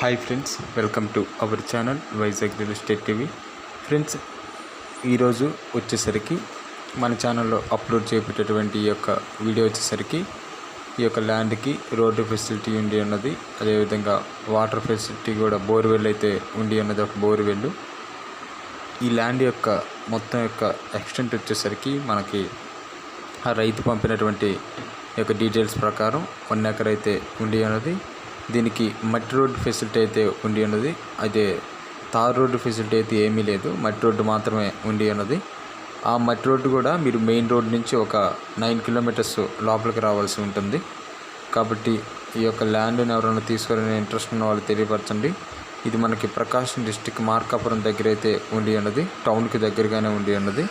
Hi friends welcome to our channel Vizag real estate TV friends ఈరోజు వచ్చేసరికి మన ఛానల్లో అప్లోడ్ చేపేటటువంటి ఈ యొక్క వీడియో వచ్చేసరికి ఈ యొక్క ల్యాండ్కి రోడ్డు ఫెసిలిటీ ఉండి ఉన్నది. అదేవిధంగా వాటర్ ఫెసిలిటీ కూడా బోర్వెల్ అయితే ఉండి ఉన్నది ఒక బోర్వెల్ ఈ ల్యాండ్ యొక్క మొత్తం యొక్క ఎక్స్టెంట్ వచ్చేసరికి మనకి ఆ రైతు పంపినటువంటి యొక్క డీటెయిల్స్ ప్రకారం వన్ ఎకర్ అయితే ఉండి ఉన్నది. దీనికి మట్టి రోడ్డు ఫెసిలిటీ అయితే ఉండి ఉన్నది. అయితే తార్ రోడ్డు ఫెసిలిటీ అయితే ఏమీ లేదు. మట్టి రోడ్డు మాత్రమే ఉండి ఉన్నది. ఆ మట్టి రోడ్డు కూడా మీరు మెయిన్ రోడ్ నుంచి ఒక నైన్ కిలోమీటర్స్ లోపలికి రావాల్సి ఉంటుంది. కాబట్టి ఈ యొక్క ల్యాండ్ని ఎవరైనా తీసుకోవాలని ఇంట్రెస్ట్ ఉన్న వాళ్ళు తెలియపరచండి. ఇది మనకి ప్రకాశం డిస్టిక్ మార్కాపురం దగ్గర అయితే ఉండి ఉన్నది. టౌన్కి దగ్గరగానే ఉండి ఉన్నది.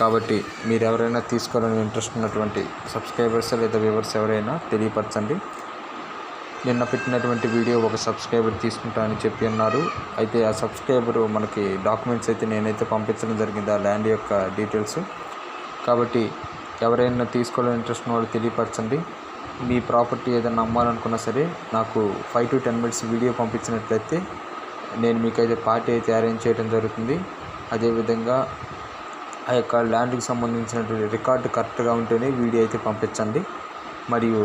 కాబట్టి మీరు ఎవరైనా తీసుకోవాలని ఇంట్రెస్ట్ ఉన్నటువంటి సబ్స్క్రైబర్స్ లేదా వ్యూవర్స్ ఎవరైనా తెలియపరచండి. నిన్న పెట్టినటువంటి వీడియో ఒక సబ్స్క్రైబర్ తీసుకుంటానని చెప్పి ఉన్నారు అయితే ఆ సబ్స్క్రైబర్ మనకి డాక్యుమెంట్స్ అయితే నేనైతే పంపించడం జరిగింది ఆ ల్యాండ్ యొక్క డీటెయిల్స్. కాబట్టి ఎవరైనా తీసుకోవాలని ఇంట్రెస్ట్ ఉన్న వాళ్ళు తెలియపరచండి. మీ ప్రాపర్టీ ఏదైనా అమ్మాలనుకున్నా సరే నాకు five to ten minutes video పంపించినట్లయితే నేను మీకైతే పార్టీ అయితే అరేంజ్ చేయడం జరుగుతుంది. అదేవిధంగా ఆ యొక్క ల్యాండ్కి సంబంధించినటువంటి రికార్డు కరెక్ట్గా ఉంటేనే వీడియో అయితే పంపించండి. మరియు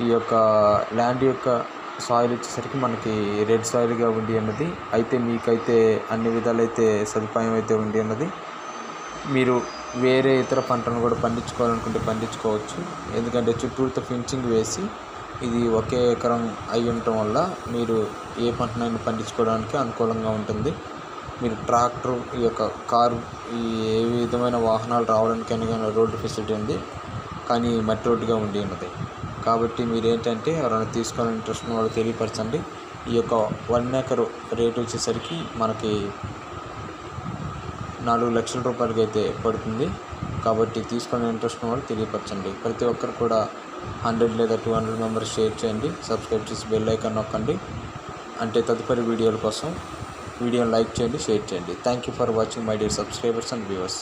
ఈ యొక్క ల్యాండ్ యొక్క సాయిల్ వచ్చేసరికి మనకి రెడ్ సాయిల్గా ఉండి ఉన్నది అయితే మీకైతే అన్ని విధాలైతే సదుపాయం అయితే ఉండి ఉన్నది మీరు వేరే ఇతర పంటను కూడా పండించుకోవాలనుకుంటే పండించుకోవచ్చు. ఎందుకంటే చుట్టూరుతో ఫెన్సింగ్ వేసి ఇది ఒకే ఎకరం అయి ఉండటం వల్ల మీరు ఏ పంటనైనా పండించుకోవడానికి అనుకూలంగా ఉంటుంది. మీరు ట్రాక్టర్ ఈ యొక్క కారు ఈ ఏ విధమైన వాహనాలు రావడానికైనా రోడ్డు ఫెసిలిటీ ఉంది. కానీ మట్టి రోడ్డుగా ఉండి ఉన్నది. కాబట్టి మీరు ఏంటంటే ఎవరైనా తీసుకోవాలని ఇంట్రెస్ట్ ఉన్న వాళ్ళు తెలియపరచండి. ఈ యొక్క వన్ ఏకర్ రేట్ వచ్చేసరికి మనకి నాలుగు లక్షల రూపాయలకి అయితే పడుతుంది. కాబట్టి తీసుకునే ఇంట్రెస్ట్ ఉన్న వాళ్ళు తెలియపరచండి. ప్రతి ఒక్కరు కూడా హండ్రెడ్ లేదా టూ హండ్రెడ్ మెంబర్స్ షేర్ చేయండి. సబ్స్క్రైబ్ చేసి బెల్ ఐకాన్ నొక్కండి. అంటే తదుపరి వీడియోల కోసం వీడియోని లైక్ చేయండి షేర్ చేయండి. Thank you for watching my dear subscribers and viewers